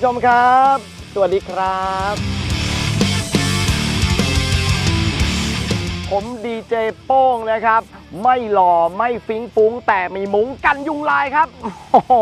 ผู้ชมครับ สวัสดีครับ ผมดีเจโป้งนะครับ ไม่หล่อไม่ฟิ้งฟุ้ง แต่มีมุ้งกันยุงลายครับโอ้โห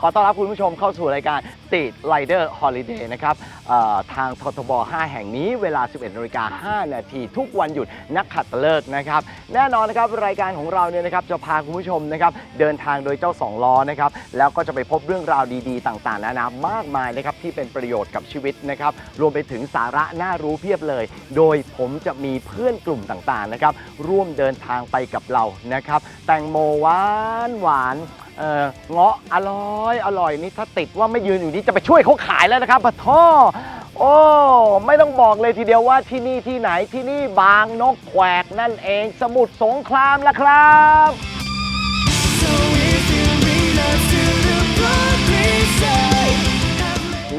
ขอต้อนรับคุณผู้ชมเข้าสู่รายการ Street Rider Holiday นะครับเอ่อทางททบ 5 แห่งนี้เวลา 11นาฬิกา5นาทีทุกวันหยุดนักขัตฤกษ์นะครับ แน่นอนนะครับรายการของเราเนี่ยนะครับจะพาคุณผู้ชมนะครับเดินทางโดยเจ้าสองล้อนะครับแล้วก็จะไปพบเรื่องราวดีๆ ต่างๆนานามากมายนะครับที่เป็นประโยชน์กับชีวิตนะครับรวมไปถึงสาระน่ารู้เพียบเลย โดยผมจะมีเพื่อนกลุ่มต่างๆนะครับร่วมเดินทางไปกับเรานะครับ แตงโมหวานหวานเอ่อเงาะอร่อยอร่อยนี่ถ้าติดว่าไม่ยืนอยู่นี่จะไปช่วยเขาขายแล้วนะครับปะท่อโอ้ ไม่ต้องบอกเลยทีเดียวว่าที่นี่ที่ไหนที่นี่บางนกแขวกนั่นเองสมุทรสงครามละครับ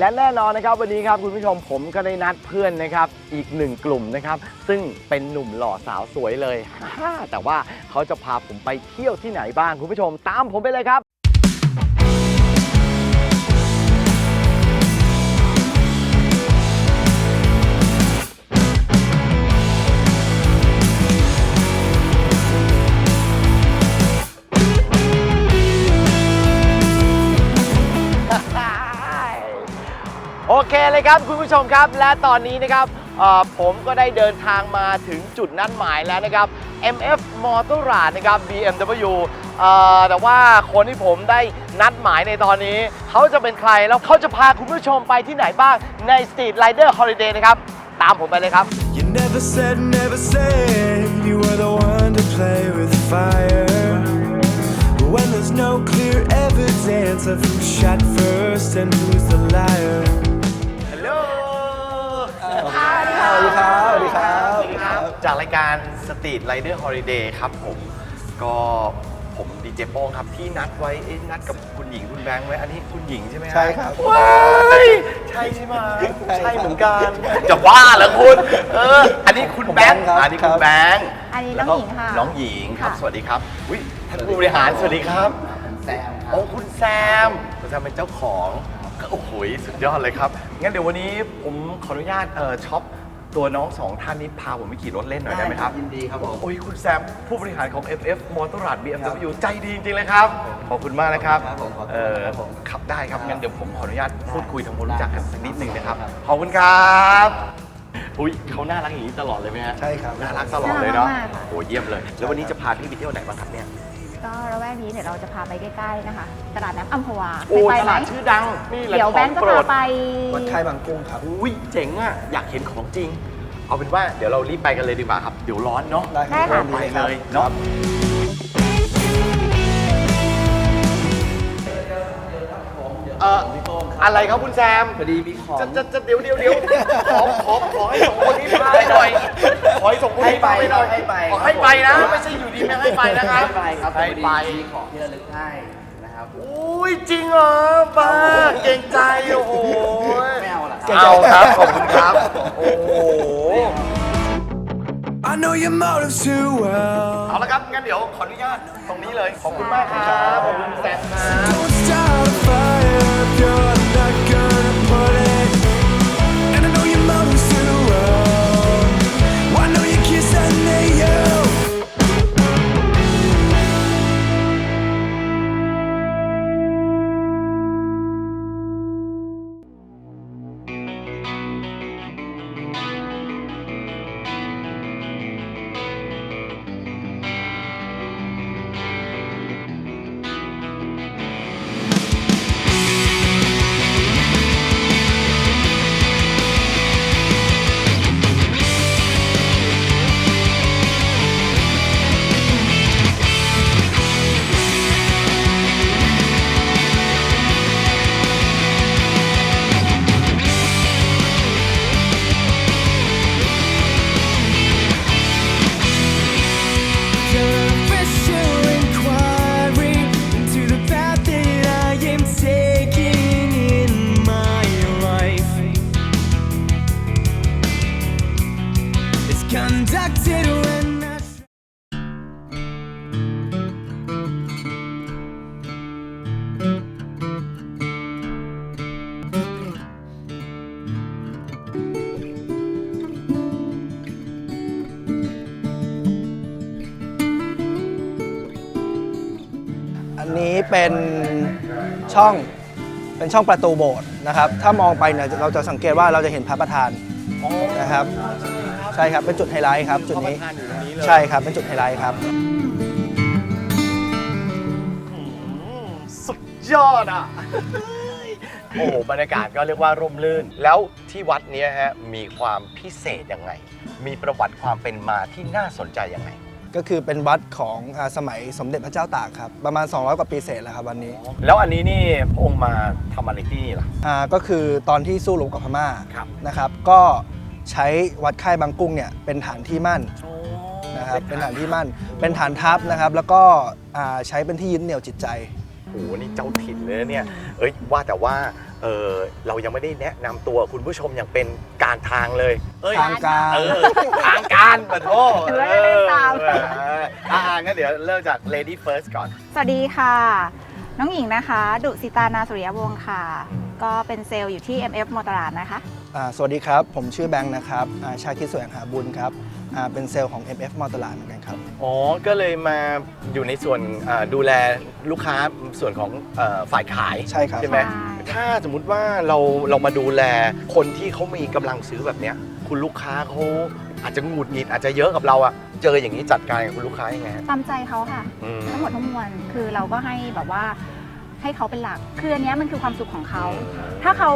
และแน่นอนนะครับวันนี้ครับคุณผู้ชมผมก็ได้นัดเพื่อนนะครับอีกหนึ่งกลุ่มนะครับซึ่งเป็นหนุ่มหล่อสาวสวยเลยฮ่าแต่ว่าเขาจะพาผมไปเที่ยวที่ไหนบ้างคุณผู้ชมตามผมไปเลยครับ โอเคเลยครับคุณผู้ชมครับ และตอนนี้นะครับผมก็ได้เดินทางมาถึงจุดนัดหมายแล้วนะครับ MF Motorrad นะครับ BMW แต่ว่าคนที่ผมได้นัดหมายในตอนนี้ เขาจะเป็นใครแล้วเขาจะพาคุณผู้ชมไปที่ไหนบ้างใน Street Rider Holiday นะครับ ตามผมไปเลยครับ You never said, never said you were the one to play with fire. When there's no clear evidence of who shot first and who's the liar. ครับสวัสดีครับสวัสดีครับ จากรายการ Street Rider Holiday ครับผม ก็ผมดีเจโป้งครับที่นัดไว้เอ๊ะนัดกับคุณหญิงคุณแบงค์ไว้อันนี้คุณหญิงใช่ไหมฮะใช่ครับว้ายใช่ใช่ไหมใช่เหมือนกันจะว่าเหรอคุณเอออันนี้คุณแบงค์ผมแบงค์ครับ อันนี้คุณแบงค์อันนี้แล้วน้ก็องหญิงค่ะน้องหญิงครับค่ะ สวัสดีครับอุ้ยท่านผู้บริหารสวัสดีครับ แซมครัโอ้บคุณแซมคุณแซมเป็นเจ้าของก็โอ้โหสุดยอดเลยครับงั้นเดี๋ยววันนี้ผมขออนุญาตเอ่อช็อป ตัวน้องสองท่านนี้พาผมไปขี่รถเล่นหน่อยได้ไหมครับ ยินดีครับผม โอ้ยคุณแซมผู้บริหารของ FF Motorrad BMW ใจดีจริงๆเลยครับ ขอบคุณมากนะครับครับผมขอบคุณเออครับผมขับได้ครับครับ งั้นเดี๋ยวผมขออนุญาตพูดคุยทำความรู้จักกันสักนิดหนึ่งนะครับ ครับ ขอบคุณครับอุ้ยเขาน่ารักอย่างนี้ตลอดเลยไหมฮะใช่ครับ น่ารักตลอดเลยเนาะน่ารักมากค่ะ โอ้เยี่ยมเลย แล้ววันนี้จะพาพี่ไปเที่ยวไหนบ้างครับเนี่ย ก็ระแวกนี้เดี๋ยวเราจะพาไปใกล้ๆนะคะ ตลาดน้ำอัมพวาโอ้ไปตไหมลาดชื่อดังนี่แหละเดี๋ยวขแบองงก์จะโปรพาดไป วัดค่ายบางกุ้งครับ อุ้ยเจ๋งอะอยากเห็นของจริง เอาเป็นว่าเดี๋ยวเรารีบไปกันเลยดีกว่าครับ เดี๋ยวร้อนเนาะ ได้ครับได้ค่ะยินไปดีเลยครับเนาะ เอ่อ อะไรครับคุณแซมพอดีมีของจะจะจะเดี๋ยวเดี๋ยวเดี๋ยวขอขอขอให้สองคนนี้พาไปหน่อยขอให้สองคนนี้พาไปหน่อยให้ไปขอให้ไปนะ ไม่ใช่อยู่ดีไม่ให้ไปนะครับให้ไปครับให้ไปมีของที่ระลึกให้นะครับอุ้ยจริงเหรอบ้าเก่งใจโอ้โหไม่เอาเหรอเอาครับขอบคุณครับโอ้โห I know your motives too well. เอาละครับงั้นเดี๋ยวขออนุญาตตรงนี้เลยขอบคุณมากครับขอบคุณแซมครับ ช่องเป็นช่องประตูโบสถ์นะครับ ถ้ามองไปเนี่ยเราจะสังเกตว่าเราจะเห็นพระประธานนะครับ ใช่ครับเป็นจุดไฮไลท์ครับจุดนี้พระประธานอยู่ตรงนี้เลยใช่ครับเป็นจุดไฮไลท์ครับสุดยอดอะโอ้โหบรรยากาศก็เรียกว่าร่มรื่น แล้วที่วัดเนี้ยฮะมีความพิเศษยังไง มีประวัติความเป็นมาที่น่าสนใจยังไง ก็คือเป็นวัดของอาสมัยสมเด็จพระเจ้าตากครับ ประมาณ 200 กว่าปีเศษแล้วครับวันนี้แล้วอันนี้นี่พระองค์มาทำอะไรที่นี่ล่ะ อ่าก็คือตอนที่สู้รบกับพม่าครับ นะครับ ก็ใช้วัดค่ายบางกุ้งเนี่ยเป็นฐานที่มั่นนะครับเป็นฐานที่มั่น เป็นฐานทัพนะครับ แล้วก็อ่าใช้เป็นที่ยึดเหนี่ยวจิตใจ โอ้โหนี่เจ้าถิ่นเลยนะเนี่ย เอ้ยว่าแต่ว่า เออเรายังไม่ได้แนะนำตัวคุณผู้ชมอย่างเป็นการทางเลย เอ้ยทางการ เออทางการปะโทษหรือว่าจะเล่นตาม เอออ่างั้นเดี๋ยวเริ่มจาก lady first ก่อน สวัสดีค่ะ น้องหญิงนะคะ ดุสิตานาสุริยวงศ์ค่ะ ก็เป็นเซลล์อยู่ที่ MF มอตลาดนะคะ อ่าสวัสดีครับ ผมชื่อแบงค์นะครับอ่าชาคิดแสวงหาบุญครับ อ่าเป็นเซลล์ของ MF มอตลาดเหมือนกันครับ อ๋อ ก็เลยมาอยู่ในส่วนอ่าดูแลลูกค้าส่วนของเอ่อฝ่ายขายใช่ครับใช่ไหมใช่ ถ้าสมมุติว่าเราเรามาดูแลคนที่เขามีกำลังซื้อแบบเนี้ย คุณลูกค้าเขาอาจจะหงุดหงิดอาจจะเยอะกับเราอะเจออย่างนี้จัดการกับคุณลูกค้ายังไงฮะตามใจเขาค่ะ อืม ทั้งหมดทั้งมวลคือเราก็ให้แบบว่า ให้เขาเป็นหลัก คืออันเนี้ยมันคือความสุขของเขา ถ้าเขา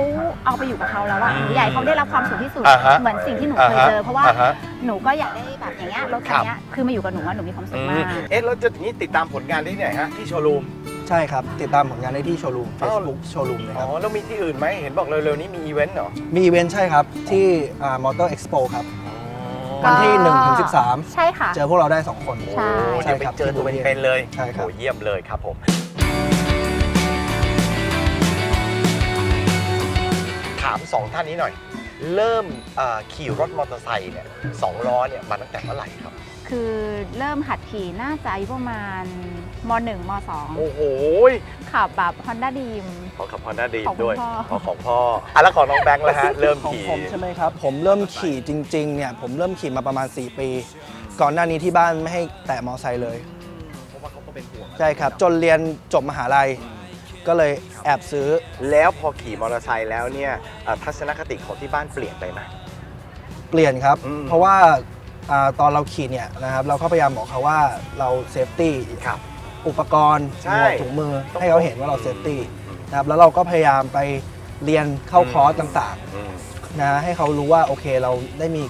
เอาไปอยู่กับเขาแล้วอะหนูอยากให้เขาได้รับความสุขที่สุด อ่าฮะเหมือนสิ่งที่หนูเคยเจอ เพราะว่าอ่ฮะ หนูก็อยากได้แบบอย่างเงี้ยรถคันเนี้ยคือมาอยู่กับหนูว่าหนูมีความสุอืขมมาก เอ๊ะแล้วจะนี้ติดตามผลงานได้ที่ไหนฮะที่โชว์รูม ใช่ครับ ติดตามผลงานได้ที่โชว์รูม อ้าว Facebook โชว์รูมเลยคอ๋รับอแล้วมีที่อื่นไหมเห็นบอกเร็วๆนี้มีอีเวนต์เหรอมีอีเวนต์ใช่ครับ ที่มอเตอร์เอ็กซ์โปครับ ก็ วันที่1ถึง13ใช่ค่ะเจอพวกเราได้ 2 คน ใช่ โอ้เดี๋ยวไปเจอตัวเป็นๆเลยใช่ครับ โอ้เยี่ยมเลยครับผมามสองท่านนี้หน่อย เริ่มเอ่อขี่รถมอเตอร์ไซค์เนี่ยสองล้อเนี่ยมาตั้งแต่เมื่อไหร่ครับ คือเริ่มหัดขี่น่าจะอายุประมาณม .1 ม โอ้โห .2 ขับแบบ Honda Dream ขอขับพอนาดีของคุณด้วยพ่อขอของพ่ออะแล้วของน้องแบงค์แล้วฮะ เริ่มของขี่ผมใช่ไหมครับ ผมเริ่มขี่จริงๆเนี่ยผมเริ่มขี่มาประมาณ 4 ปี ก่อนหน้านี้ที่บ้านไม่ให้แตะมอไซค์เลย เพราะว่าเขาก็เป็นห่วงใช่ครับ จนเรียนจบมหาลัย ก็เลยแอบซื้อ แล้วพอขี่มอเตอร์ไซค์แล้วเนี่ยเอ่อทัศนคติของที่บ้านเปลี่ยนไปไหม เปลี่ยนครับ อืม เพราะว่าอ่าตอนเราขี่เนี่ยนะครับเราก็พยายามบอกเขาว่าเราเซฟตี้ครับ อุปกรณ์ใช่หมวกถุงมือต้องให้เขาเห็นว่าเราเซฟตี้นะครับแล้วเราก็พยายามไปเรียนเข้าคอร์สต่างอืม ๆนะให้เขารู้ว่าโอเคเราได้มี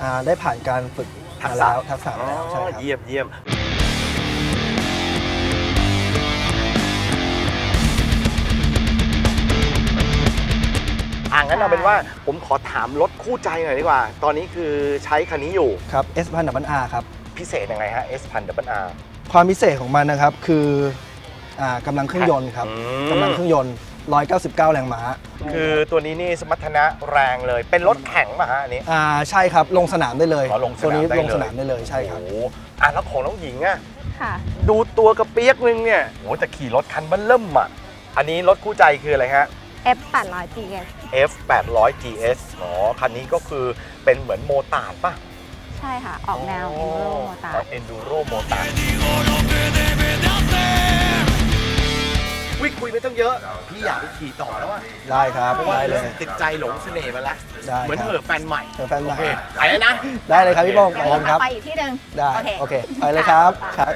อ่าได้ผ่านการฝึกทักมาษะ แล้วทักษะมาแล้วใช่ครับ เยี่ยมเยี่ยมางั้นเอาเป็นว่าผมขอถามรถคู่ใจหน่อยดีกว่า ตอนนี้คือใช้คันนี้อยู่ครับ S พันดับอาครับพิเศษยังไงฮะ S พันดับเบิลอาร์ความพิเศษของมันนะครับคืออ่ากำลังเครื่องยนต์ครับกำลังเครื่องยนต์ 199 แรงม้า คือตัวนี้นี่สมรรถนะแรงเลย เป็นรถแข่งป่ะฮะอันนี้อ่าใช่ครับลงสนามได้เลยอ๋อลงสนามตัวนี้ได้ลงเลยสนามได้เลยใช่ครับ โอ้โหอะแล้วของน้องหญิงอะค่ะ ดูตัวกระเปียกนึงเนี่ยโอ้แต่ขี่รถคันมันเริ่มอะ อันนี้รถคู่ใจคืออะไรฮะ F 800 GS F 8 0 0 GS อ๋อ คันนี้ก็คือเป็นเหมือนโมตาร์ดป่ะ ใช่ค่ะ ออกแนว Enduro โมตาอ๋อ Enduro โมตาร์ดวิคุยไปตั้งเยอะ พี่อยากไปขี่ต่อแล้วอะได้ครับเพราะว่าได้เลเริ่ยมติดใจหลงเสน่ห์มาแล้ว ได้เหมือนครับเหอะแฟนใหม่เจอแฟนใหม่โอเคไปแล้วนะ ได้เลยครับพี่โป้งเดี๋ไปยวเลยเราครับ ไปอีกที่หนึ่งได้โอเค โอเค ไปเลยครับะครับ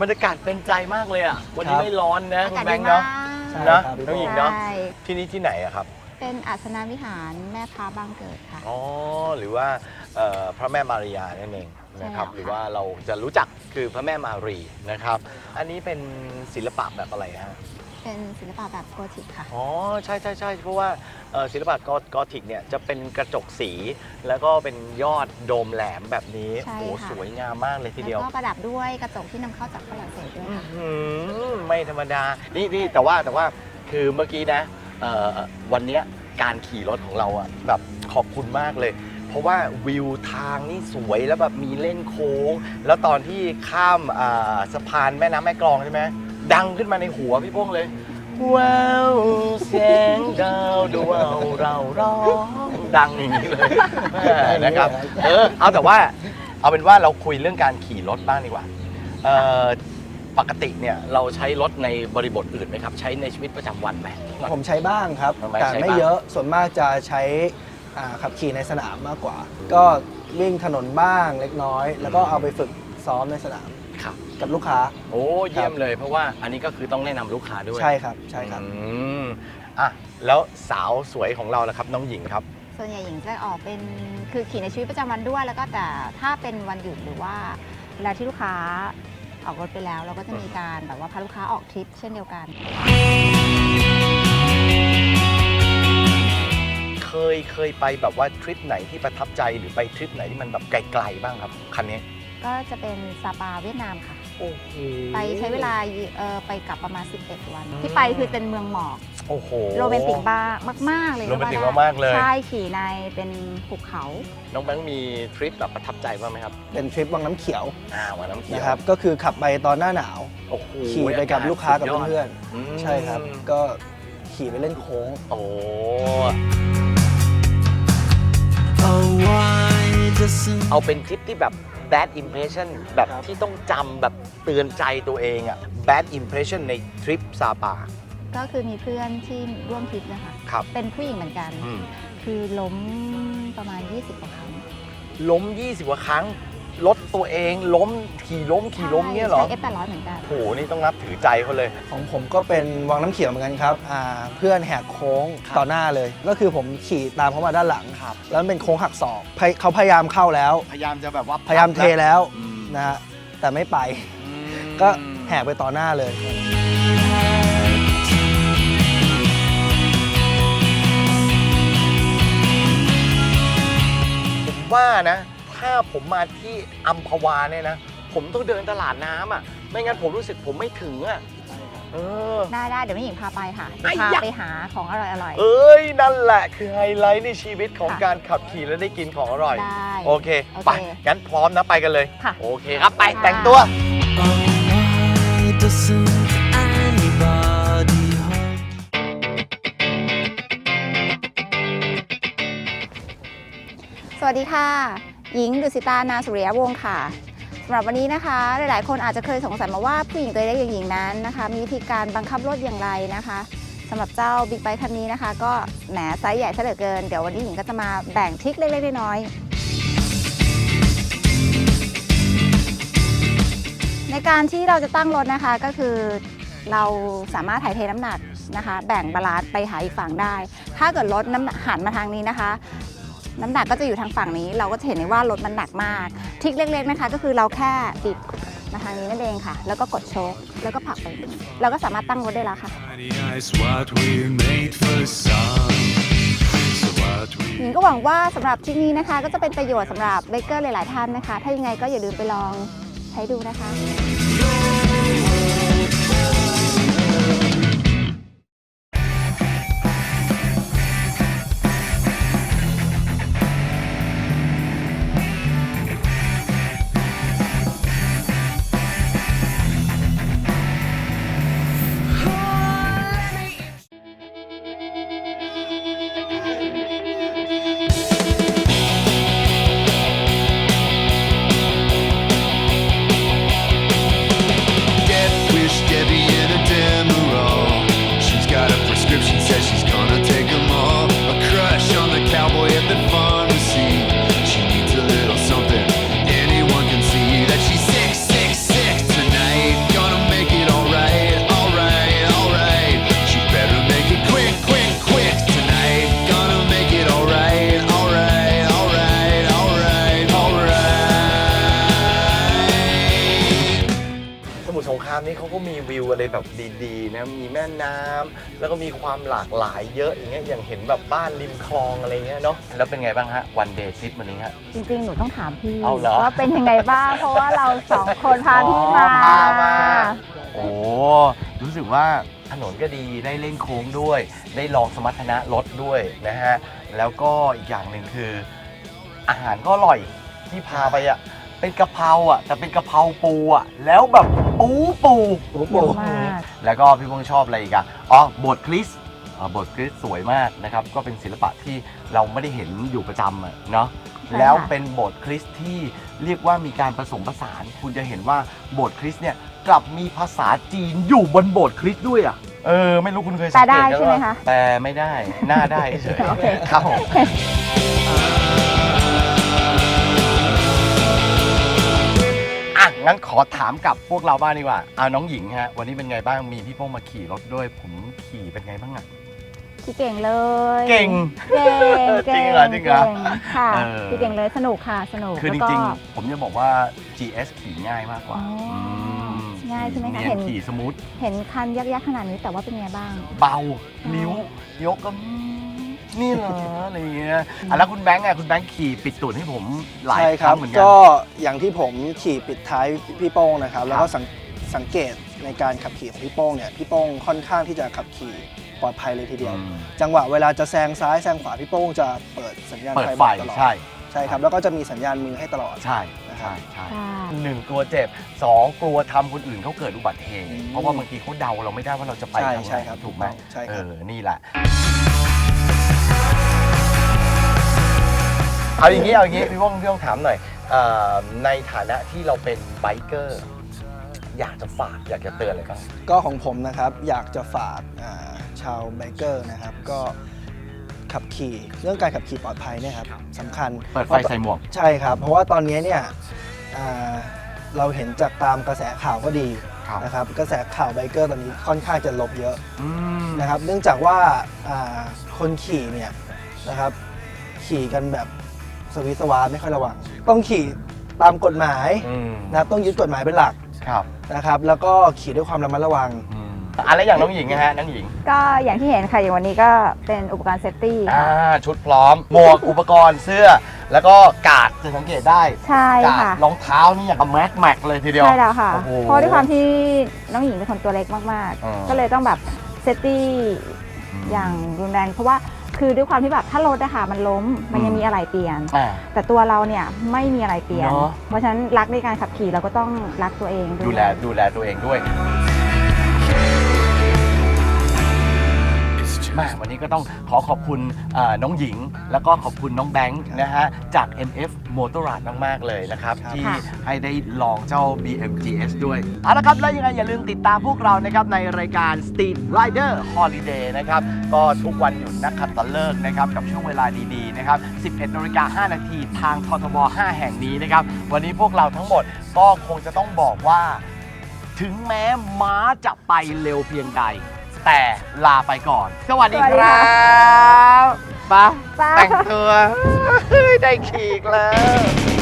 บรรยากาศเป็นใจมากเลยอะ วันนี้ครับไม่ร้อนนะอาคุณกาศแบดีงค์มาเนาะกใช่นะครับพี่น้องหญิงโป้เนาะ ใช่ที่นี่ที่ไหนอะครับ เป็นอาสนาวิหารแม่พระบางเกิดค่ะ อ๋อ หรือว่าเอ่อพระแม่มารียานั่นเองนะครับ ใช่ค่ะ หรือว่าเราจะรู้จักคือพระแม่มารีนะครับ อันนี้เป็นศิลปะแบบอะไรฮะ เป็นศิลปะแบบโกธิกค่ะ อ๋อใช่ใช่ใช่เพราะว่าเอ่อศิลปะกอกอธิกเนี่ยจะเป็นกระจกสี แล้วก็เป็นยอดโดมแหลมแบบนี้ใช่โอ้ค่ะ สวยงามมากเลยทีเดียวแล้วก็ประดับด้วยกระจกที่นำเข้าจากฝรั่งเศสด้วยค่ะอื้อหือไม่ธรรมดานี่นี่แต่ว่าแต่ว่าคือเมื่อกี้นะเอ่อวันเนี้ยการขี่รถของเราอะแบบขอบคุณมากเลย เพราะว่าวิวทางนี่สวยแล้วแบบมีเล่นโค้ง แล้วตอนที่ข้ามอ่าสะพานแม่น้ำแม่กลองใช่ไหม ดังขึ้นมาในหัวพี่โป้งเลยว้าวแสงดาวดวงเราร้องดังอย่างนี้เลยแม่นะครับเออเอาแต่ว่าเอาเป็นว่าเราคุยเรื่องการขี่รถบ้างดีกว่าเอ่อปกติเนี่ยเราใช้รถในบริบทอื่นไหมครับ ใช้ในชีวิตประจำวันไหม ผมใช้บ้างครับ ทำไมแต่ใช้ไม่บ้างเยอะส่วนมากจะใช้อ่าขับขี่ในสนามมากกว่า ก็วิ่งถนนบ้างเล็กน้อย แล้วก็เอาไปฝึกซ้อมในสนาม ครับ กับลูกค้า โอ้เยี่ยมเลย เพราะว่าอันนี้ก็คือต้องแนะนำลูกค้าด้วยใช่ครับใช่ครับ อืมอะแล้วสาวสวยของเราล่ะครับ น้องหญิงครับ ส่วนใหญ่หญิงจะออกเป็นคือขี่ในชีวิตประจำวันด้วย แล้วก็แต่ถ้าเป็นวันหยุดหรือว่าเวลาที่ลูกค้าออกรถไปแล้ว เราก็จะมีการแบบว่าพาลูกค้าออกทริปเช่นเดียวกัน เคยเคยไปแบบว่าทริปไหนที่ประทับใจหรือไปทริปไหนที่มันแบบไกลๆบ้างครับคันนี้ ก็จะเป็นซาปาเวียดนามค่ะ โอ้โห ไปใช้เวลาเออไปกลับประมาณ 11 วัน อืม ที่ไปคือเป็นเมืองหมอกโอ้โห โรแมนติกบ้ามาก ๆ เลยโรแมนติกว่ได้มากๆเลย ใช่ขี่ในเป็นภูเขา น้องแบงค์มีทริปแบบประทับใจบ้างไหมครับเป็นทริปวังน้ำเขียวอ่าวันน้ำเขียวนะครับก็คือขับไปตอนหน้าหนาวโอ้โหขี่ไปกับลูกค้ากับสุดยดเพื่อนอืมๆใช่ครับก็ขี่ไปเล่นโค้ง โอ้ Oh, why doesn't เอาเป็นทริปที่แบบ bad impression แบบครับที่ต้องจำแบบเตือนใจตัวเองอะ bad impression ในทริปซาปา ก็คือมีเพื่อนที่ร่วมทริปนะคะ ครับ เป็นผู้หญิงเหมือนกัน อืม คือล้มประมาณ 20กว่าครั้ง ล้ม 20กว่าครั้ง รถตัวเองล้มขี่ล้มขี่ล้มเนี่ยเหรอใช้ F800 เหมือนกัน โหนี่ต้องนับถือใจเขาเลย ของผมก็เป็นวังน้ำเขียวเหมือนกันครับอ่าเพื่อนแหกโค้งครับต่อหน้าเลย ก็คือผมขี่ตามเขามาด้านหลังครับ แล้วมันเป็นโค้งหักศอกพยเขาพยายามเข้าแล้ว พยายามจะแบบว่าพยายามเทแล้วอืมนะฮะแต่ไม่ไป อืม ก็แหกไปต่อหน้าเลย ผมว่านะ ถ้าผมมาที่อัมพวาเนี่ยนะ ผมต้องเดินตลาดน้ำอะ ไม่งั้นผมรู้สึกผมไม่ถึงอะเออ ได้ได้เดี๋ยวแม่หญิงพาไปค่ะไอ้พายะ ไปหาของอร่อยอร่อย เอ้ย นั่นแหละคือไฮไลท์ในชีวิตของค่ะ การขับขี่และได้กินของอร่อย ได้ โอเค โอเคไป งั้นพร้อมนะ ไปกันเลย ค่ะ โอเคครับ ไปค่ะแต่งตัว Oh, why doesn't anybody hold สวัสดีค่ะ หญิงดุสิตานาสุริยวงศ์ค่ะสำหรับวันนี้นะคะ หลายๆ คนอาจจะเคยสงสัยมาว่าผู้หญิงตัวเล็กอย่างหญิงนั้นนะคะ มีวิธีการบังคับรถอย่างไรนะคะสำหรับเจ้าบิ๊กไบค์คันนี้นะคะ ก็แหมไซส์ใหญ่ซะเหลือเกิน เดี๋ยววันนี้หญิงก็จะมาแบ่งทริคเล็กๆน้อยๆในการที่เราจะตั้งรถนะคะก็คือเราสามารถถ่ายเทน้ำหนักนะคะ แบ่งบาลานซ์ไปหาอีกฝั่งได้ ถ้าเกิดรถน้ำหันมาทางนี้นะคะ น้ำหนักก็จะอยู่ทางฝั่งนี้ เราก็จะเห็นได้ว่ารถมันหนักมากทริคเล็กๆนะคะ ก็คือเราแค่บิดมาทางนี้นั่นเองค่ะ แล้วก็กดโชคแล้วก็ผลักไปอย่างนี้เราก็สามารถตั้งรถได้แล้วค่ะ Tiny eyes, what we made for some. So what หญิ we งก็หวังว่าสำหรับทริคนี้นะคะ ก็จะเป็นประโยชน์สำหรับเบเกอร์หลาย ๆ ท่านนะคะ ถ้ายังไงก็อย่าลืมไปลองใช้ดูนะคะามนี่เขาก็มีวิวอะไรแบบดีๆนะมีแม่น้ำแล้วก็มีความหลากหลายเยอะอย่างเงี้ยอย่างเห็นแบบบ้านริมคลองอะไรเงี้ยเนาะแล้วเป็นไงบ้างฮะวันเดย์ทริปวันนี้ฮะ จริงๆ หนูต้องถามพี่เอาเหรอ ว่าเป็นยังไงบ้าง เพราะว่าเราสองคนพาพี่มาอ๋อพามาโอ้รู้สึกว่าถนนก็ดีได้เล่นโค้งด้วย ได้ลองสมรรถนะรถด้วยนะฮะ แล้วก็อีกอย่างหนึ่งคือ อาหารก็อร่อยที่พาไปอะ เป็นกะเพราอะแต่เป็นกะเพราปูอะแล้วแบบปูปูโอ้โหเยอะมากแล้วก็พี่พงษ์ชอบอะไรอีกอะอ๋อโบสถ์คริสต์อ่าโบสถ์คริสต์สวยมากนะครับ ก็เป็นศิลปะที่เราไม่ได้เห็นอยู่ประจำอะเนาะใช่ค่ะ แล้วเป็นโบสถ์คริสต์ที่เรียกว่ามีการผสมผสาน คุณจะเห็นว่าโบสถ์คริสต์เนี่ยกลับมีภาษาจีนอยู่บนโบสถ์คริสต์ด้วยอะเออไม่รู้คุณเคยสังแต่เกตได้กันใช่ไหมว่าคะแต่ไม่ได้หน้าได้เฉยโอเค ครับผมอ่ งั้นขอถามกับพวกเราบ้างดีกว่าเอาน้องหญิงฮะ วันนี้เป็นไงบ้างมีพี่โป้งมาขี่รถด้วย ผมขี่เป็นไงบ้างอะพี่เก่งเลยเก่ง เก่งจริงเหรอจริงเหรอก่ค่ะเออ พี่เก่งเลยสนุกค่ะสนุกคือจแล้วก็ริงๆผมจะบอกว่า GS ขี่ง่ายมากกว่าอ๋ออืมง่ายใช่ไหมคะเนียเห็นน ขี่สมูทเห็นคันยักษ์ๆขนาดนี้แต่ว่าเป็นไงบ้าง เบา นิ้วยกก็อืม นี่เหรออะไรอย่างเงี้ยอะแล้วคุณแบงค์อะคุณแบงค์ขี่ปิดตูดให้ผมหลายใช่คครัรั้บงเหมือนกัก็อย่างที่ผมขี่ปิดท้ายพี่โป้งนะครับ แล้วก็สังสังเกตในการขับขี่ของพี่โป้งเนี่ยพี่โป้งค่อนข้างที่จะขับขี่ปลอดภัยเลยทีเดียว อืม จังหวะเวลาจะแซงซ้ายแซงขวาพี่โป้งจะเปิดสัญญาณเปิดไฟไฟบอกตลอดใช่ ใช่ครับแล้วก็จะมีสัญญาณมือให้ตลอด ใช่นะครัใช่บใช่ค่ะ หนึ่งกลัวเจ็บสองกลัวทำคนอื่นเขาเกิดอุบัติเหตุอืมเพราะว่าบางทีเขาเดาเราไม่ได้ว่าเราจะไปใช่ทางไหนใช่ครับถูกไหมใช่ครับ เออนี่แหละ เอาอย่างนี้เอาอย่างนี้พี่ว่องพี่ว่องถามหน่อยเอ่อในฐานะที่เราเป็นไบเกอร์ อยากจะฝากอยากจะเตือนอะไรบ้าง ก็ของผมนะครับอยากจะฝากอ่าชาวไบเกอร์นะครับ ก็ขับขี่เรื่องการขับขี่ปลอดภัยเนี่ยครับสำคัญเปิดไฟใส่หมวก ใช่ครับ เพราะว่าตอนนี้เนี่ยอ่าเราเห็นจากตามกระแสข่าวก็ดีครับ นะครับกระแสข่าวไบเกอร์ตอนนี้ค่อนข้างจะลบเยอะ อืม นะครับเนื่องจากว่าอ่าคนขี่เนี่ยนะครับขี่กันแบบ สวิสวาไม่ค่อยระวัง ต้องขี่ตามกฎหมายอืมนะครับต้องยึดกฎหมายเป็นหลักครับนะครับ แล้วก็ขี่ด้วยความระมัดระวัง อืมอะไรอย่างน้องหญิงนะฮะน้องหญิงก็อย่างที่เห็นค่ะอย่างวันนี้ก็เป็นอุปกรณ์เซฟตี้อ่าชุดพร้อม หมวกอุปกรณ์เสื้อ แล้วก็กาดจะสังเกตได้ใช่กาดค่ะ รองเท้านี่อย่างกับแม็กแม็กเลยทีเดียว ใช่แล้วค่ะ โอ้โหเพราะด้วยความที่น้องหญิงเป็นคนตัวเล็กมากอืมๆก็เลยต้องแบบเซฟตี้อย่างรุนแรงเพราะว่า คือด้วยความที่แบบถ้ารถอะค่ะมันล้มมันยังมีอะไรเปลี่ยน อ่า แต่ตัวเราเนี่ยไม่มีอะไรเปลี่ยน เนอะ เพราะฉะนั้นรักในการขับขี่เราก็ต้องรักตัวเองวย ดูแลดูแลตัวเองด้วย มาวันนี้ก็ต้องขอขอบคุณอ่าน้องหญิง แล้วก็ขอบคุณน้องแบงค์นะฮะจาก MF Motorrad มาก ๆ เลยนะครับครับที่ให้ได้ลองเจ้า BMGS ด้วยเอาละครับ แล้วยังไงอย่าลืมติดตามพวกเรานะครับ ในรายการ Street Rider Holiday นะครับ ก็ทุกวันหยุดนักขัตฤกษ์นะครับ กับช่วงเวลาดีๆนะครับ 11นาฬิกา5นาทีทางททบ 5 แห่งนี้นะครับ วันนี้พวกเราทั้งหมดก็คงจะต้องบอกว่า ถึงแม้ม้าจะไปเร็วเพียงใด แต่ลาไปก่อน สวัสดีครับไปะไปแต่งตัว ได้ขี่อีกแล้ว